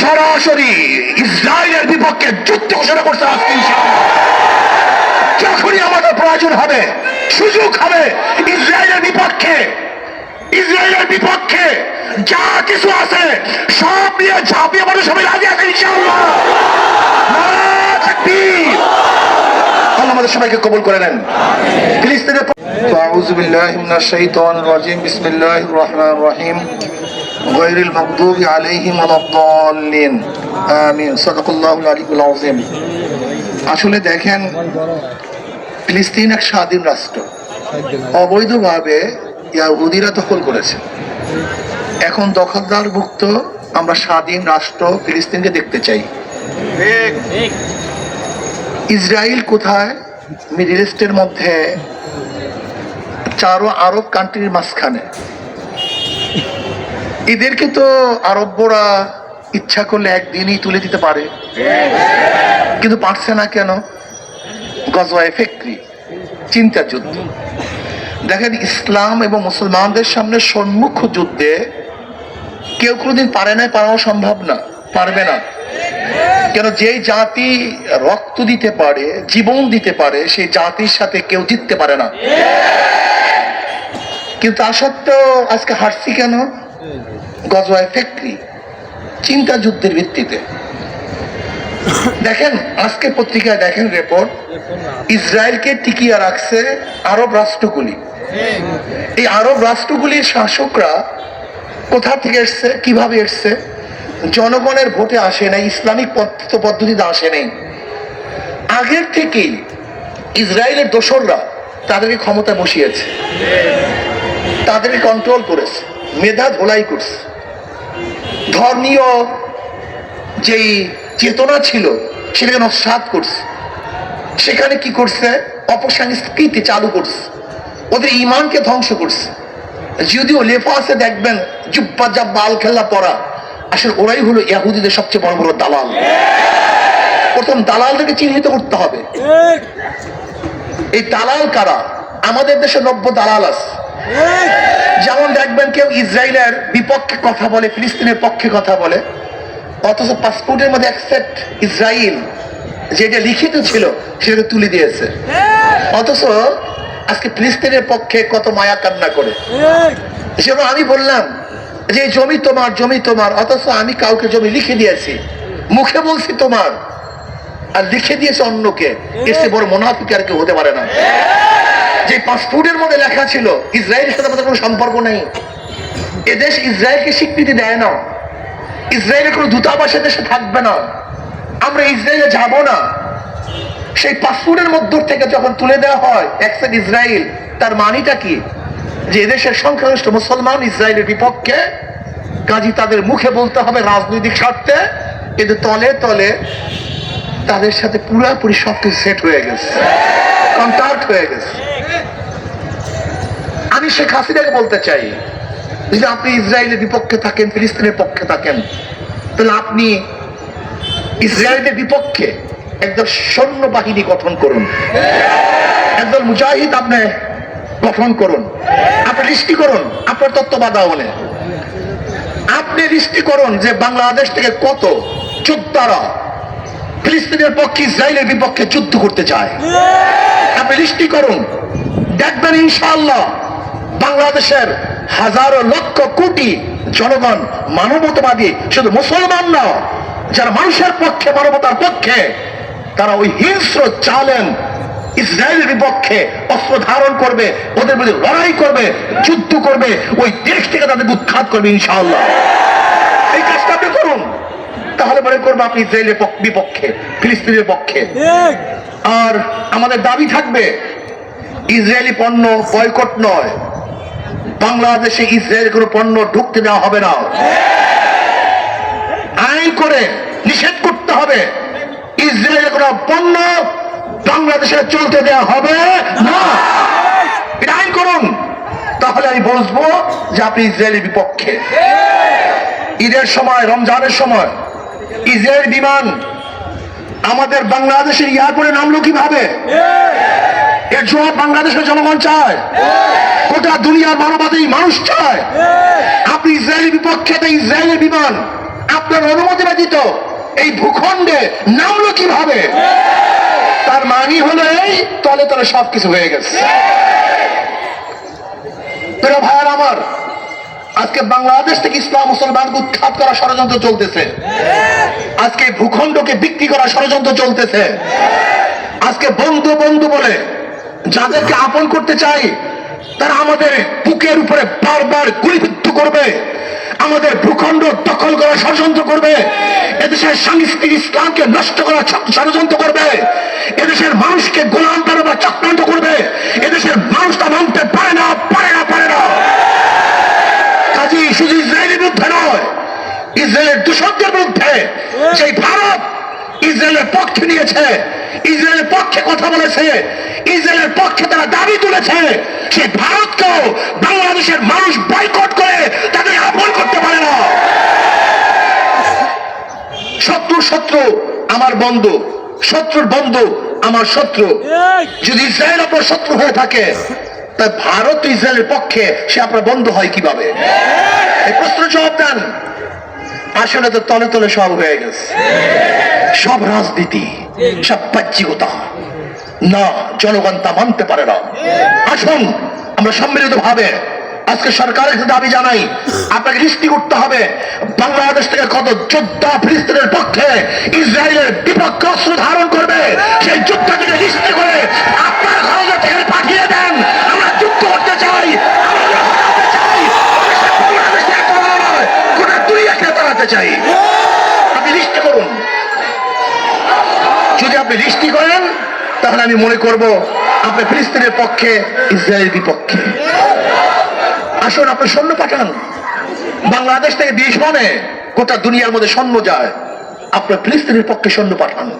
সরাসরি ইসরায়েলের বিপক্ষে যুদ্ধ ঘোষণা করছে আজকে ইনশাআল্লাহ। যখনই আমাদের প্রয়োজন হবে সুযোগ হবে ইসরায়েলের বিপক্ষে ইসরায়েলের বিপক্ষে যা কিছু আছে সব নিয়ে ঝাঁপিয়ে পড়ে সবাই রাজি আছে ইনশাআল্লাহ নারায়ে তাকবীর। আল্লাহ আমাদের সবাইকে কবুল করে নেন ফিলিস্তিনের أعوذ بالله من الشيطان الرجيم بسم الله الرحمن الرحيم غير المغضوب عليهم ولا الضالين آمين صدق الله العلي العظيم আসলে দেখেন ফিলিস্তিন এক স্বাধীন রাষ্ট্র অবৈধভাবে ইয়াহুদিরা দখল করেছে এখন দখলদার মুক্ত আমরা স্বাধীন রাষ্ট্র ফিলিস্তিনকে দেখতে চাই ইসরায়েল কোথায় মিডিল ইস্টের মধ্যে চারো আরব কান্ট্রির মাঝখানে এদেরকে তো আরবরা ইচ্ছা করলে একদিনই তুলে দিতে পারে। কিন্তু পারছে না কেন? গজওয়ায় ফেক্রি, চিন্তা যুদ্ধ। দেখেন, ইসলাম এবং মুসলমানদের সামনে সম্মুখ যুদ্ধে কেউ কোনোদিন পারে না পারাও সম্ভব না, পারবে না। কেন, যেই জাতি রক্ত দিতে পারে, জীবন দিতে পারে, সেই জাতির সাথে কেউ জিততে পারে না। কিন্তু তা সত্ত্বেও আজকে হারছি কেন? গজওয়ায় ফ্যাক্টরি চিন্তা যুদ্ধের ভিত্তিতে দেখেন আজকে পত্রিকায় দেখেন রেপোর্ট ইসরায়েলকে টিকিয়ে রাখছে আরব রাষ্ট্রগুলি। এই আরব রাষ্ট্রগুলির শাসকরা কোথা থেকে এসছে, কীভাবে এসছে? জনগণের ভোটে আসে নাই, ইসলামিক পদ্ধতিতে আসে নাই। আগের থেকেই ইসরায়েলের দোসররা তাদেরকে ক্ষমতা বসিয়েছে। তাদেরকে কন্ট্রোল করেছে। মেধা ধোলাই করছে। ধর্মীয় যেই চেতনা ছিল, সেটাকে নস্বাত করছে। সেখানে কি করছে? অপসংস্কৃতি চালু করছে। ওদের ইমানকে ধ্বংস করছে। যদিও লেফা আছে দেখবেন, জুব্বা জাব্বা আল খেল্লা পরা, আসলে ওরাই হলো ইয়াহুদিদের সবচেয়ে বড় বড় দালাল। প্রথম দালালদেরকে চিহ্নিত করতে হবে। এই দালাল কারা? আমাদের দেশে নব্য দালাল আছে। যেমন দেখবেন কেউ ইসরায়েলের বিপক্ষে কথা বলে, ফিলিস্তিনের পক্ষে কথা বলে, অথচ পাসপোর্টের মধ্যে অ্যাকসেপ্ট ইসরায়েল যেটা লিখিত ছিল সেটা তুলে দিয়েছে। অথচ আজকে ফিলিস্তিনের পক্ষে কত মায়া কান্না করে। যেমন আমি বললাম যে জমি তোমার জমি তোমার, অথচ আমি কাউকে জমি লিখে দিয়েছি, মুখে বলছি তোমার, আর লিখে দিয়েছে অন্যকে চেয়ে বড় মোনাফিক আর কেউ হতে পারে না। যে পাসপোর্টের মধ্যে লেখা ছিল, ইসরায়েলের সাথে আমাদের কোনো সম্পর্ক নেই। এদেশ ইসরায়েলকে স্বীকৃতি দেয় না। ইসরায়েলের কোনো দূতাবাস দেশে থাকবে না। আমরা ইসরায়েলে যাব না। সেই পাসপোর্টের মধ্য থেকে যখন তুলে দেওয়া হয় অ্যাকসেপ্ট ইসরায়েল, তার মানিটা কি? যে এদেশের সংখ্যাগরিষ্ঠ মুসলমান ইসরায়েলের বিপক্ষে, কাজী তাদের মুখে বলতে হবে রাজনৈতিক স্বার্থে, কিন্তু তলে তলে তাদের সাথে পুরোপুরি সবকিছু সেট হয়ে গেছে। কন্ট্যাক্ট হয়ে গেছে। আমি শেখ হাসিনাকে বলতে চাই, যদি আপনি ইসরায়েলের বিপক্ষে থাকেন, ফিলিস্তিনের পক্ষে থাকেন, তাহলে আপনি ইসরায়েলের বিপক্ষে একদল সৈন্য বাহিনী গঠন করুন। একদল মুজাহিদ আপনি গঠন করুন। আপনি সৃষ্টি করুন, আপনার তত্ত্বাবধানে। আপনি সৃষ্টি করুন যে বাংলাদেশ থেকে কত যোদ্ধারা ফিলিস্তিনের পক্ষে ইসরায়েলের বিপক্ষে যুদ্ধ করতে চায়। আপনি সৃষ্টি করুন, দেখবেন ইনশাআল্লাহ বাংলাদেশের হাজারো লক্ষ কোটি জনগণ মানবতাবাদী শুধু মুসলমান না যারা মানুষের পক্ষে মানবতার পক্ষে তারা ওই হিংস্র চালেন ইসরায়েলের বিপক্ষে অস্ত্র ধারণ করবে ওদের বিরুদ্ধে লড়াই করবে যুদ্ধ করবে ওই দেশ থেকে তাদের উৎখাত করবে ইনশাআল্লাহ। এই কাজটা আপনি করুন। তাহলে মনে করব আপনি ইসরায়েলের পক্ষ- বিপক্ষে ফিলিস্তিনের পক্ষে। আর আমাদের দাবি থাকবে ইসরায়েলি পণ্য বয়কট নয়। বাংলাদেশে ইসরায়েল কোনো পণ্য ঢুকতে দেওয়া হবে না। আইন করে নিষেধ করতে হবে। ইসরায়েলের কোনো পণ্য বাংলাদেশে চলতে দেওয়া হবে না। আইন করুন। তাহলে আমি বসবো যে আপনি ইসরায়েলের বিপক্ষে। ঈদের সময়, রমজানের সময় ইসরায়েল বিমান আমাদের বাংলাদেশের এয়ারপোর্টে নামলো কীভাবে? এর জবাব বাংলাদেশের জনগণ চায়। গোটা দুনিয়ার মানবাদী মানুষ চায়। আপনি ইসরায়েলের বিপক্ষে ইসরায়েলের বিমান। আপনার অনুমতি ব্যতীত এই ভূখণ্ডে নামলো কীভাবে? তার মানি হলো এই তলে তলে সবকিছু হয়ে গেছে। প্রিয় ভাইয়ার আমার, আজকে বাংলাদেশ থেকে ইসলাম মুসলমানকে উৎখাত করা ষড়যন্ত্র চলতেছে। আজকে ভূখণ্ডকে বিক্রি করা ষড়যন্ত্র চলতেছে। আজকে বন্ধু বন্ধু বলে যাদেরকে আপন করতে চাই, তারা আমাদের বুকের উপরে বারবার গুলিবিদ্ধ করবে। আমাদের ভূখণ্ড দখল করা ষড়যন্ত্র করবে। এদেশের সাংস্কৃতিক ইসলামকে নষ্ট করা ষড়যন্ত্র করবে। এদেশের মানুষকে গোলাম বানাবার চক্রান্ত করবে। এদেশের মানুষ তা মানতে পারে না পারে না পারে না। কাজী শুধু ইসরায়েলের বিরুদ্ধে নয়, ইসরায়েলের দূষকদের বিরুদ্ধে সেই ভারত ইসরায়েলের পক্ষে নিয়েছে। ইসরায়েলের পক্ষে কথা বলেছে। ইসরায়েলের পক্ষে তারা দাবি তুলেছে সেই ভারতকেও বাংলাদেশের মানুষ বয়কট করে তাদের আপন করতে পারে না। শত্রু শত্রু আমার বন্ধু, শত্রুর বন্ধু আমার শত্রু। যদি ইসরায়েল আপনার শত্রু হয়ে থাকে তা ভারত ইসরায়েলের পক্ষে সে আপনার বন্ধু হয় কীভাবে? প্রশ্ন জবাব দেন। আসলে তো তলে তলে সব হয়ে গেছে। সব রাজনীতি, সব বাহ্যিকতা। না, জনগণ তা মানতে পারে না। আসুন, আমরা সম্মিলিত ভাবে আজকে সরকারের কাছে দাবি জানাই, আপনাকে দৃষ্টি করতে হবে, বাংলাদেশ থেকে কত যোদ্ধা ফিলিস্তিনের পক্ষে ইসরায়েলের বিপক্ষে অস্ত্র ধারণ তাহলে আমি মনে করব আপনি ফিলিস্তিনের পক্ষে, ইসরায়েলের বিপক্ষে। আসুন আপনি সৈন্য পাঠান। বাংলাদেশ থেকে দেশ মানে গোটা দুনিয়ার মধ্যে সৈন্য যায়। আপনার ফিলিস্তিনের পক্ষে সৈন্য পাঠান।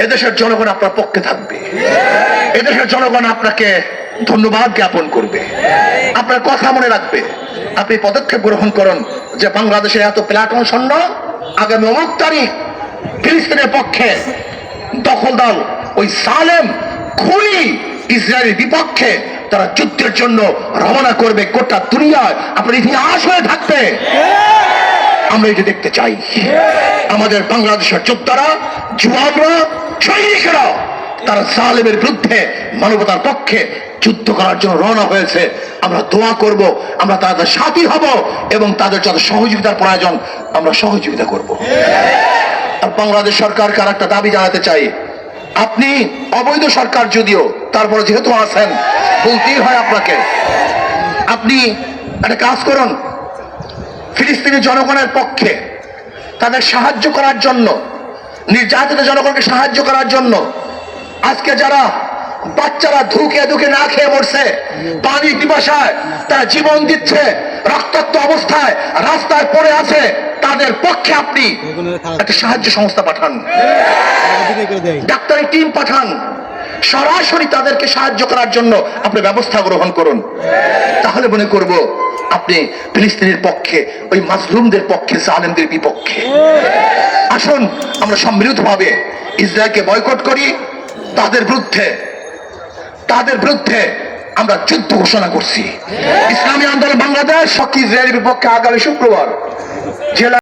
এদেশের জনগণ আপনার পক্ষে থাকবে। এদেশের জনগণ আপনাকে ধন্যবাদ জ্ঞাপন করবে। আপনার কথা মনে রাখবে। আপনি পদক্ষেপ গ্রহণ করুন যে বাংলাদেশের এত প্লাটন সৈন্য আগামী অমুক তারিখ ফিলিস্তিনের পক্ষে দখলদার ওই সালেম খুনি ইসরায়েলের বিপক্ষে তারা যুদ্ধের জন্য রওনা করবে গোটা দুনিয়ায়। আপনার ইতিহাস হয়ে থাকবে। আমরা এটা দেখতে চাই। আমাদের বাংলাদেশের যোদ্ধারা জুয়ানরা সৈনিকরা, তারা সালেমের বিরুদ্ধে মানবতার পক্ষে যুদ্ধ করার জন্য রওনা হয়েছে। আমরা দোয়া করব, আমরা তাদের সাথী হব এবং তাদের যত সহযোগিতার প্রয়োজন, আমরা সহযোগিতা করব। আর বাংলাদেশ সরকারকে আর একটা দাবি জানাতে চাই। আপনি অবৈধ সরকার যদিও, তারপরে যেহেতু আছেন, বলতেই হয় আপনাকে। আপনি একটা কাজ করুন, ফিলিস্তিনি জনগণের পক্ষে তাদের সাহায্য করার জন্য, নির্যাতিত জনগণকে সাহায্য করার জন্য, আজকে যারা বাচ্চারা ধুকে ধুকে না খেয়ে মরছে, পানি পিপাসায় তারা জীবন দিচ্ছে রক্তাক্ত অবস্থায় রাস্তায় পড়ে আছে তাদের পক্ষে আপনি একটা সাহায্য সংস্থা পাঠান। ডাক্তারি টিম পাঠান। সরাসরি তাদেরকে সাহায্য করার জন্য আপনি ব্যবস্থা গ্রহণ করুন। তাহলে মনে করব আপনি ফিলিস্তিনের পক্ষে ওই মাজলুমদের পক্ষে জালেমদের বিপক্ষে। আসুন আমরা সম্মিলিত ভাবে ইসরায়েলকে বয়কট করি। তাদের বিরুদ্ধে তাদের বিরুদ্ধে আমরা যুদ্ধ ঘোষণা করছি। ইসলামী আন্দোলন বাংলাদেশ সকি ইসরায়েলের বিপক্ষে আগামী শুক্রবার জেলা